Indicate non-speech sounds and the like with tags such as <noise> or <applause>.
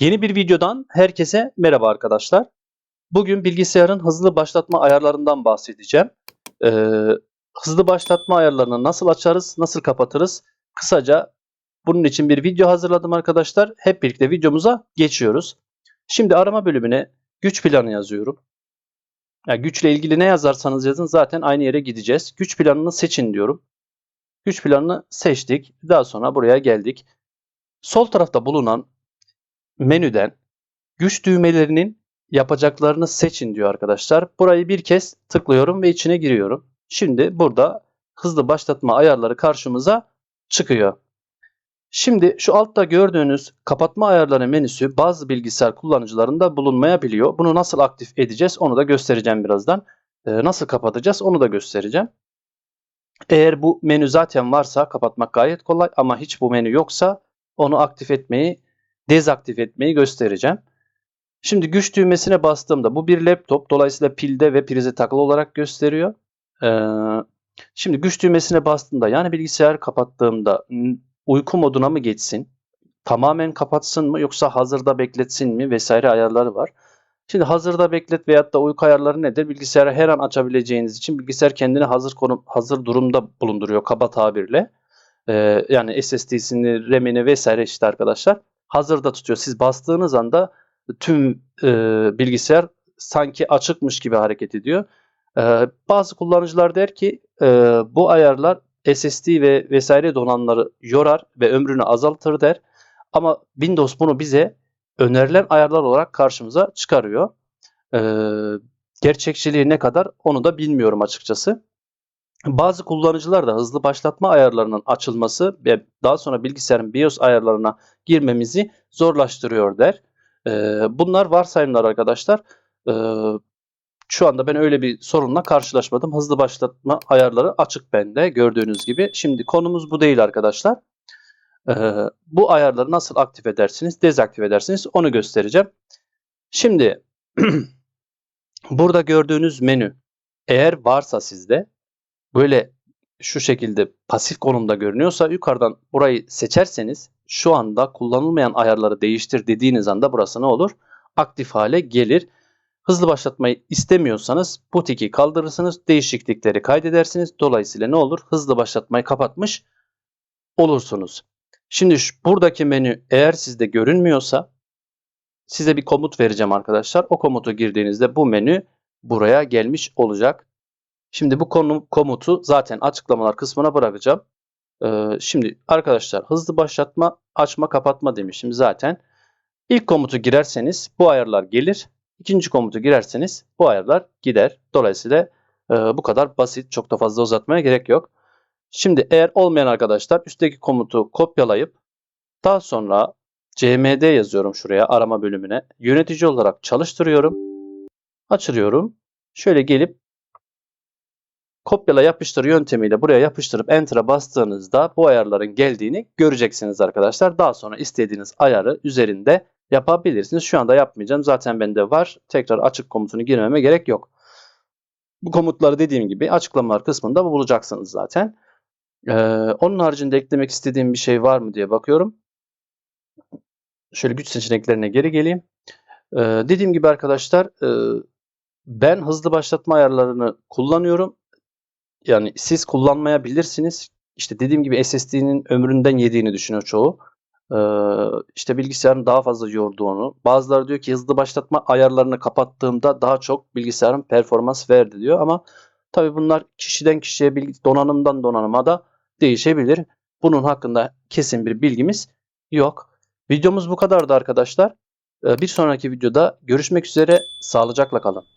Yeni bir videodan herkese merhaba arkadaşlar. Bugün bilgisayarın hızlı başlatma ayarlarından bahsedeceğim. Ee, hızlı başlatma ayarlarını nasıl açarız, nasıl kapatırız? Kısaca bunun için bir video hazırladım arkadaşlar. Hep birlikte videomuza geçiyoruz. Şimdi arama bölümüne güç planı yazıyorum. Yani güçle ilgili ne yazarsanız yazın zaten aynı yere gideceğiz. Güç planını seçin diyorum. Güç planını seçtik. Daha sonra buraya geldik. Sol tarafta bulunan menüden güç düğmelerinin yapacaklarını seçin diyor arkadaşlar. Burayı bir kez tıklıyorum ve içine giriyorum. Şimdi burada hızlı başlatma ayarları karşımıza çıkıyor. Şimdi şu altta gördüğünüz kapatma ayarları menüsü bazı bilgisayar kullanıcılarında bulunmayabiliyor. Bunu nasıl aktif edeceğiz onu da göstereceğim birazdan. Ee, nasıl kapatacağız onu da göstereceğim. Eğer bu menü zaten varsa kapatmak gayet kolay ama hiç bu menü yoksa onu aktif etmeyi, dezaktif etmeyi göstereceğim. Şimdi güç düğmesine bastığımda bu bir laptop dolayısıyla pilde ve prize takılı olarak gösteriyor. Ee, şimdi güç düğmesine bastığımda yani bilgisayar kapattığımda uyku moduna mı geçsin? Tamamen kapatsın mı yoksa hazırda bekletsin mi vesaire ayarları var. Şimdi hazırda beklet veyahut da uyku ayarları nedir? Bilgisayarı her an açabileceğiniz için bilgisayar kendini hazır konum, hazır durumda bulunduruyor kaba tabirle. Ee, yani SSD'sini, RAM'ini vesaire işte arkadaşlar hazırda tutuyor. Siz bastığınız anda tüm e, bilgisayar sanki açıkmış gibi hareket ediyor. Ee, bazı kullanıcılar der ki e, bu ayarlar SSD ve vesaire donanımları yorar ve ömrünü azaltır der. Ama Windows bunu bize önerilen ayarlar olarak karşımıza çıkarıyor. Ee, gerçekçiliği ne kadar onu da bilmiyorum açıkçası. Bazı kullanıcılar da hızlı başlatma ayarlarının açılması ve daha sonra bilgisayarın BIOS ayarlarına girmemizi zorlaştırıyor der. Ee, bunlar varsayımlar arkadaşlar. Ee, şu anda ben öyle bir sorunla karşılaşmadım. Hızlı başlatma ayarları açık bende gördüğünüz gibi. Şimdi konumuz bu değil arkadaşlar. Ee, bu ayarları nasıl aktif edersiniz, dezaktif edersiniz onu göstereceğim. Şimdi <clears throat> burada gördüğünüz menü eğer varsa sizde böyle şu şekilde pasif konumda görünüyorsa yukarıdan burayı seçerseniz şu anda kullanılmayan ayarları değiştir dediğiniz anda burası ne olur? Aktif hale gelir. Hızlı başlatmayı istemiyorsanız bu tiki kaldırırsınız, değişiklikleri kaydedersiniz. Dolayısıyla ne olur? Hızlı başlatmayı kapatmış olursunuz. Şimdi şu, buradaki menü eğer sizde görünmüyorsa size bir komut vereceğim arkadaşlar. O komutu girdiğinizde bu menü buraya gelmiş olacak. Şimdi bu konu komutu zaten açıklamalar kısmına bırakacağım. Ee, şimdi arkadaşlar hızlı başlatma, açma, kapatma demişim zaten. İlk komutu girerseniz bu ayarlar gelir. İkinci komutu girerseniz bu ayarlar gider. Dolayısıyla e, bu kadar basit. Çok da fazla uzatmaya gerek yok. Şimdi eğer olmayan arkadaşlar üstteki komutu kopyalayıp daha sonra cmd yazıyorum şuraya arama bölümüne. Yönetici olarak çalıştırıyorum. Açılıyorum. Şöyle gelip kopyala yapıştır yöntemiyle buraya yapıştırıp enter'a bastığınızda bu ayarların geldiğini göreceksiniz arkadaşlar. Daha sonra istediğiniz ayarı üzerinde yapabilirsiniz. Şu anda yapmayacağım. Zaten bende var. Tekrar açık komutunu girmeme gerek yok. Bu komutları dediğim gibi açıklamalar kısmında bulacaksınız zaten. Ee, onun haricinde eklemek istediğim bir şey var mı diye bakıyorum. Şöyle güç seçeneklerine geri geleyim. Ee, dediğim gibi arkadaşlar e, ben hızlı başlatma ayarlarını kullanıyorum. Yani siz kullanmayabilirsiniz. İşte dediğim gibi SSD'nin ömründen yediğini düşünüyor çoğu. Ee, işte bilgisayarın daha fazla yorduğunu. Bazıları diyor ki hızlı başlatma ayarlarını kapattığımda daha çok bilgisayarın performans verdi diyor. Ama tabii bunlar kişiden kişiye, donanımdan donanıma da değişebilir. Bunun hakkında kesin bir bilgimiz yok. Videomuz bu kadardı arkadaşlar. Ee, Bir sonraki videoda görüşmek üzere. Sağlıcakla kalın.